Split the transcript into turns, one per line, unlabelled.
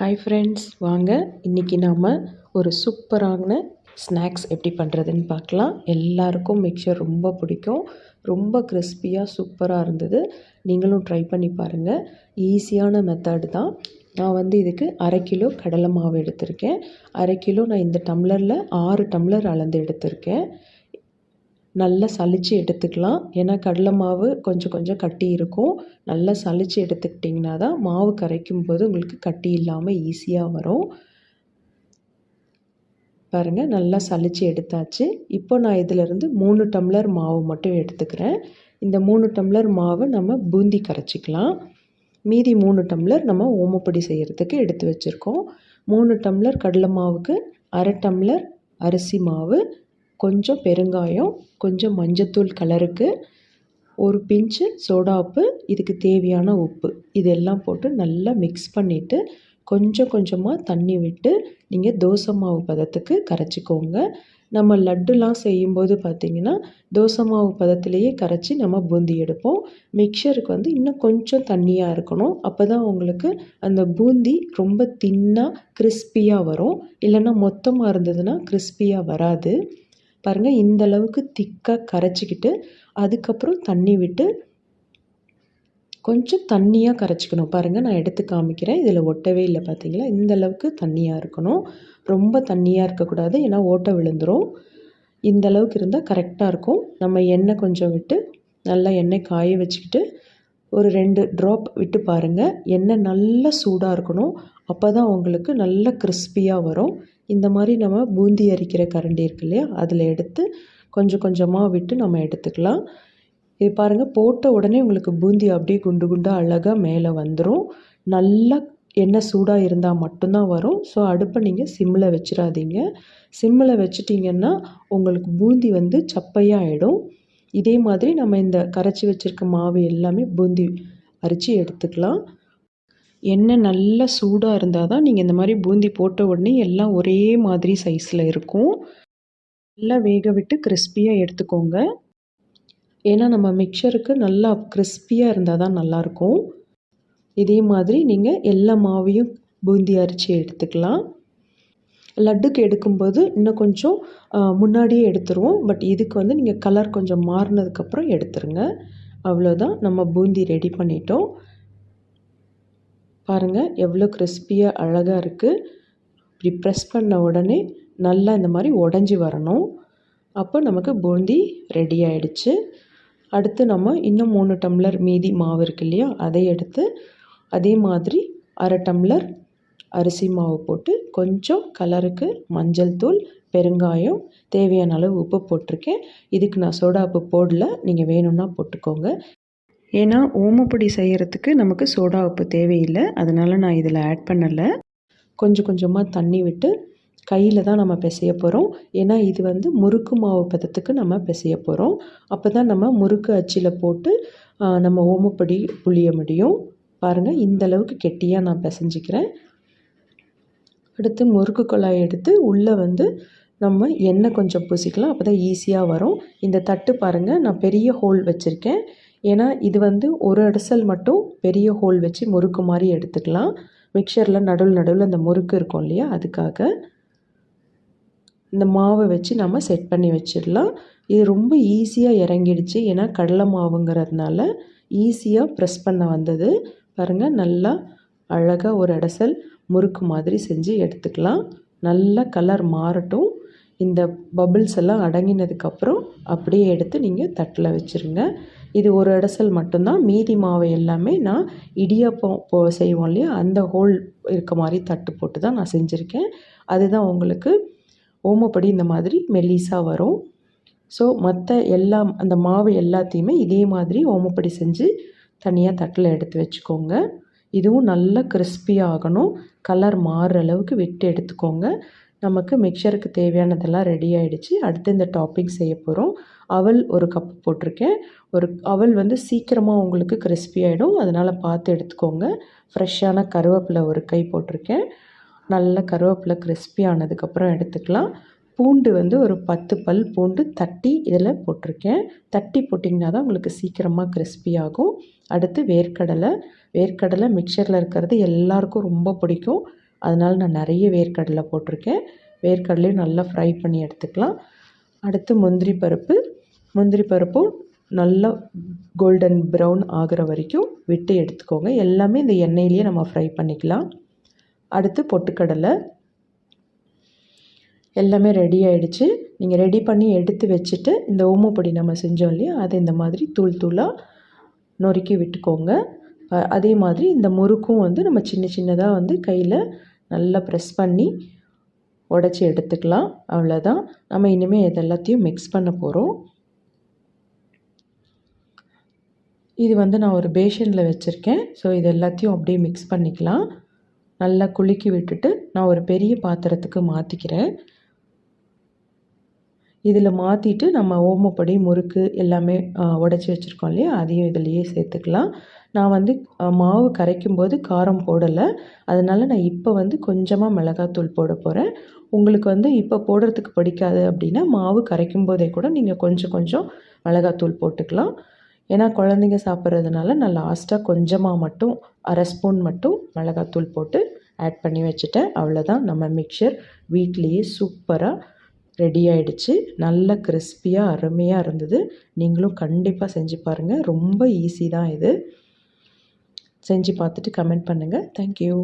Hi friends வாங்க. இன்றைக்கி நாம் ஒரு சூப்பரான ஸ்நாக்ஸ் எப்படி பண்ணுறதுன்னு பார்க்கலாம். எல்லாருக்கும் மிக்சர் ரொம்ப பிடிக்கும். ரொம்ப கிறிஸ்பியாக சூப்பராக இருந்தது. நீங்களும் ட்ரை பண்ணி பாருங்கள் ஈஸியான மெத்தடு தான். நான் வந்து இதுக்கு அரை கிலோ கடலை மாவு எடுத்திருக்கேன். அரை கிலோ நான் இந்த டம்ளரில் ஆறு டம்ளர் அளந்து எடுத்திருக்கேன். நல்லா சலித்து எடுத்துக்கலாம். ஏன்னா கடலை மாவு கொஞ்சம் கொஞ்சம் கட்டி இருக்கும். நல்லா சலித்து எடுத்துக்கிட்டிங்கன்னா தான் மாவு கரைக்கும் போது உங்களுக்கு கட்டி இல்லாமல் ஈஸியாக வரும். பாருங்கள் நல்லா சலித்து எடுத்தாச்சு. இப்போ நான் இதிலேருந்து மூணு டம்ளர் மாவு மட்டும் எடுத்துக்கிறேன். இந்த மூணு டம்ளர் மாவு நம்ம பூந்தி கரைச்சிக்கலாம். மீதி மூணு டம்ளர் நம்ம ஓமப்பொடி செய்கிறதுக்கு எடுத்து வச்சுருக்கோம். மூணு டம்ளர் கடலை மாவுக்கு அரை டம்ளர் அரிசி மாவு கொஞ்சம் பெருங்காயம் கொஞ்சம் மஞ்சத்தூள் கலருக்கு ஒரு பிஞ்சு சோடாப்பு இதுக்கு தேவையான உப்பு. இதெல்லாம் போட்டு நல்லா மிக்ஸ் பண்ணிவிட்டு கொஞ்சம் கொஞ்சமாக தண்ணி விட்டு நீங்கள் தோசை மாவு பதத்துக்கு கரைச்சிக்கோங்க. நம்ம லட்டுலாம் செய்யும்போது பார்த்திங்கன்னா தோசை மாவு பதத்துலேயே கரைச்சி நம்ம பூந்தி எடுப்போம். மிக்சருக்கு வந்து இன்னும் கொஞ்சம் தண்ணியாக இருக்கணும். அப்போ தான் உங்களுக்கு அந்த பூந்தி ரொம்ப தின்னாக கிறிஸ்பியாக வரும். இல்லைன்னா மொத்தமாக இருந்ததுன்னா கிறிஸ்பியாக வராது. பாருங்கள் இந்த அளவுக்கு திக்காக கரைச்சிக்கிட்டு அதுக்கப்புறம் தண்ணி விட்டு கொஞ்சம் தண்ணியாக கரைச்சிக்கணும். பாருங்கள் நான் எடுத்து காமிக்கிறேன். இதில் ஒட்டவே இல்லை பார்த்தீங்களா இந்த அளவுக்கு தண்ணியாக இருக்கணும். ரொம்ப தண்ணியாக இருக்கக்கூடாது ஏன்னா ஓட்டை விழுந்துடும் இந்த அளவுக்கு இருந்தால் கரெக்டாக இருக்கும். நம்ம எண்ணெய் கொஞ்சம் விட்டு நல்லா எண்ணெய் காய வச்சுக்கிட்டு ஒரு ரெண்டு ட்ராப் விட்டு பாருங்கள் எண்ணெய் நல்லா சூடாக இருக்கணும். அப்போ தான் உங்களுக்கு நல்ல கிறிஸ்பியாக வரும். இந்த மாதிரி நம்ம பூந்தி அரிக்கிற கரண்டி இருக்கு இல்லையா? அதில் எடுத்து கொஞ்சம் கொஞ்சமாக விட்டு நம்ம எடுத்துக்கலாம். இது பாருங்கள் போட்ட உடனே உங்களுக்கு பூந்தி அப்படியே குண்டு குண்டாக அழகாக மேலே வந்துடும் நல்லா எண்ணெய் சூடாக இருந்தால் மட்டும்தான் வரும். ஸோ அடுப்பை நீங்கள் சிம்மில் வச்சிடாதீங்க. சிம்மில் வச்சிட்டிங்கன்னா உங்களுக்கு பூந்தி வந்து சப்பையாக ஆகிடும் இதே மாதிரி நம்ம இந்த கரைச்சி வச்சுருக்க மாவு எல்லாமே பூந்தி அரித்து எடுத்துக்கலாம். எண்ணெய் நல்லா சூடாக இருந்தால் தான் நீங்கள் இந்த மாதிரி பூந்தி போட்ட உடனே எல்லாம் ஒரே மாதிரி சைஸில் இருக்கும். நல்லா வேக விட்டு கிறிஸ்பியாக எடுத்துக்கோங்க. ஏன்னா நம்ம மிக்சருக்கு நல்லா கிறிஸ்பியாக இருந்தால் தான் நல்லாயிருக்கும் இதே மாதிரி நீங்கள் எல்லா மாவையும் பூந்தி அரிச்சு எடுத்துக்கலாம். லட்டுக்கு எடுக்கும்போது இன்னும் கொஞ்சம் முன்னாடியே எடுத்துருவோம். பட் இதுக்கு வந்து நீங்கள் கலர் கொஞ்சம் மாறினதுக்கப்புறம் எடுத்துருங்க. அவ்வளோதான் நம்ம பூந்தி ரெடி பண்ணிட்டோம். பாருங்கள் எவ்வளோ கிறிஸ்பியாக அழகாக இருக்குது இப்படி ப்ரெஸ் பண்ண உடனே நல்லா இந்த மாதிரி உடஞ்சி வரணும். அப்போ நமக்கு பூந்தி ரெடி ஆகிடுச்சு அடுத்து நம்ம இன்னும் மூணு டம்ளர் மீதி மாவு இருக்கு இல்லையா அதை எடுத்து அதே மாதிரி அரை டம்ளர் அரிசி மாவு போட்டு கொஞ்சம் கலருக்கு மஞ்சள் தூள் பெருங்காயம் தேவையான அளவு உப்பு போட்டிருக்கேன். இதுக்கு நான் சோடா உப்பு போடல நீங்கள் வேணும்னா போட்டுக்கோங்க. ஏன்னா ஓமப்பொடி செய்கிறதுக்கு நமக்கு சோடா உப்பு தேவையில்லை. அதனால் நான் இதில் ஆட் பண்ணலை. கொஞ்சம் கொஞ்சமாக தண்ணி விட்டு கையில் தான் நம்ம பிசைய போகிறோம் ஏன்னா இது வந்து முறுக்கு மாவு பதத்துக்கு நம்ம பிசைய போகிறோம் அப்போ தான் நம்ம முறுக்கு அச்சில் போட்டு நம்ம ஓமப்பொடி புளிய முடியும். பாருங்கள் இந்த அளவுக்கு கெட்டியாக நான் பிசைஞ்சிக்கிறேன். அடுத்து முறுக்கு குழாய் எடுத்து உள்ளே வந்து நம்ம எண்ணெய் கொஞ்சம் பூசிக்கலாம். அப்போ தான் ஈஸியாக வரும். இந்த தட்டு பாருங்கள் நான் பெரிய ஹோல் வச்சுருக்கேன். ஏன்னா இது வந்து ஒரு அடிசல் மட்டும் பெரிய ஹோல் வச்சு முறுக்கு மாதிரி எடுத்துக்கலாம். மிக்சரில் நடுவில் நடுவில் அந்த முறுக்கு இருக்கும் இல்லையா அதுக்காக. இந்த மாவை வச்சு நம்ம செட் பண்ணி வச்சிடலாம். இது ரொம்ப ஈஸியாக இறங்கிடுச்சு. ஏன்னா கடலை மாவுங்கிறதுனால ஈஸியாக ப்ரெஸ் பண்ண வந்தது. பாருங்கள் நல்லா அழகாக ஒரு அடசல் முறுக்கு மாதிரி செஞ்சு எடுத்துக்கலாம். நல்லா கலர் மாறட்டும். இந்த பபிள்ஸ் எல்லாம் அடங்கினதுக்கப்புறம் அப்படியே எடுத்து நீங்கள் தட்டில் வச்சுருங்க. இது ஒரு இடசல் மட்டும்தான். மீதி மாவை எல்லாமே நான் இடியாப்பம் போ செய்வோம் இல்லையா? அந்த ஹோல் இருக்க மாதிரி தட்டு போட்டு தான் நான் செஞ்சுருக்கேன். அதுதான் உங்களுக்கு ஓமப்படி இந்த மாதிரி மெல்லிஸாக வரும். ஸோ மற்ற எல்லா அந்த மாவு எல்லாத்தையுமே இதே மாதிரி ஓமப்படி செஞ்சு தனியாக தட்டில் எடுத்து வச்சுக்கோங்க. இதுவும் நல்ல கிறிஸ்பியாக ஆகணும். கலர் மாறுற அளவுக்கு விட்டு எடுத்துக்கோங்க. நமக்கு மிக்சருக்கு தேவையானதெல்லாம் ரெடி ஆகிடுச்சு அடுத்து இந்த டாப்பிங் செய்ய போகிறோம் அவல் ஒரு கப் போட்டிருக்கேன். ஒரு அவல் வந்து சீக்கிரமாக உங்களுக்கு கிறிஸ்பி ஆகிடும் அதனால் பார்த்து எடுத்துக்கோங்க. ஃப்ரெஷ்ஷான கருவேப்பிலை ஒரு கை போட்டிருக்கேன். நல்ல கருவேப்பிலை கிறிஸ்பி ஆனதுக்கப்புறம் எடுத்துக்கலாம். பூண்டு வந்து ஒரு பத்து பல் பூண்டு தட்டி இதில் போட்டிருக்கேன். தட்டி போட்டிங்கன்னா தான் உங்களுக்கு சீக்கிரமாக கிறிஸ்பி ஆகும். அடுத்து வேர்க்கடலை. வேர்க்கடலை மிக்சரில் இருக்கிறது எல்லாருக்கும் ரொம்ப பிடிக்கும். அதனால் நான் நிறைய வேர்க்கடலை போட்டிருக்கேன். வேர்க்கடலையும் நல்லா ஃப்ரை பண்ணி எடுத்துக்கலாம். அடுத்து முந்திரி பருப்பு. முந்திரி பருப்பும் நல்லா கோல்டன் ப்ரௌன் ஆகிற வரைக்கும் விட்டு எடுத்துக்கோங்க. எல்லாமே இந்த எண்ணெயிலேயே நம்ம ஃப்ரை பண்ணிக்கலாம். அடுத்து பொட்டுக்கடலை. எல்லாமே ரெடி ஆகிடுச்சு நீங்கள் ரெடி பண்ணி எடுத்து வச்சுட்டு இந்த ஓமப்பொடி நம்ம செஞ்சோம் இல்லையா? அதை இந்த மாதிரி தூள் தூளாக நொறுக்கி விட்டுக்கோங்க. அதே மாதிரி இந்த முறுக்கும் வந்து நம்ம சின்ன சின்னதாக வந்து கையில் நல்லா ப்ரெஸ் பண்ணி உடச்சி எடுத்துக்கலாம். அவ்வளோதான் நம்ம இனிமேல் இது எல்லாத்தையும் மிக்ஸ் பண்ண போகிறோம் இது வந்து நான் ஒரு பேஷனில் வச்சுருக்கேன். ஸோ இது எல்லாத்தையும் அப்படியே மிக்ஸ் பண்ணிக்கலாம். நல்லா குலுக்கி விட்டுட்டு நான் ஒரு பெரிய பாத்திரத்துக்கு மாற்றிக்கிறேன் இதில் மாற்றிட்டு நம்ம ஓமப்பொடி முறுக்கு எல்லாமே உடச்சி வச்சுருக்கோம் இல்லையா? அதையும் இதிலையே சேர்த்துக்கலாம். நான் வந்து மாவு கரைக்கும் போது காரம் போடலை. அதனால் நான் இப்போ வந்து கொஞ்சமாக மிளகாத்தூள் போட போகிறேன் உங்களுக்கு வந்து இப்போ போடுறதுக்கு பிடிக்காது அப்படின்னா மாவு கரைக்கும் போதே கூட நீங்கள் கொஞ்சம் கொஞ்சம் மிளகாத்தூள் போட்டுக்கலாம். ஏன்னா குழந்தைங்க சாப்பிட்றதுனால நான் லாஸ்ட்டாக கொஞ்சமாக மட்டும் அரை ஸ்பூன் மட்டும் மிளகாத்தூள் போட்டு ஆட் பண்ணி வச்சுட்டேன். அவ்வளோதான் நம்ம மிக்சர் வீட்லேயே சூப்பராக ரெடி ஆகிடுச்சு நல்ல கிறிஸ்பியாக அருமையாக இருந்தது. நீங்களும் கண்டிப்பாக செஞ்சு பாருங்கள் ரொம்ப ஈஸி தான் இது. செஞ்சு பார்த்துட்டு கமெண்ட் பண்ணுங்கள் தேங்க்யூ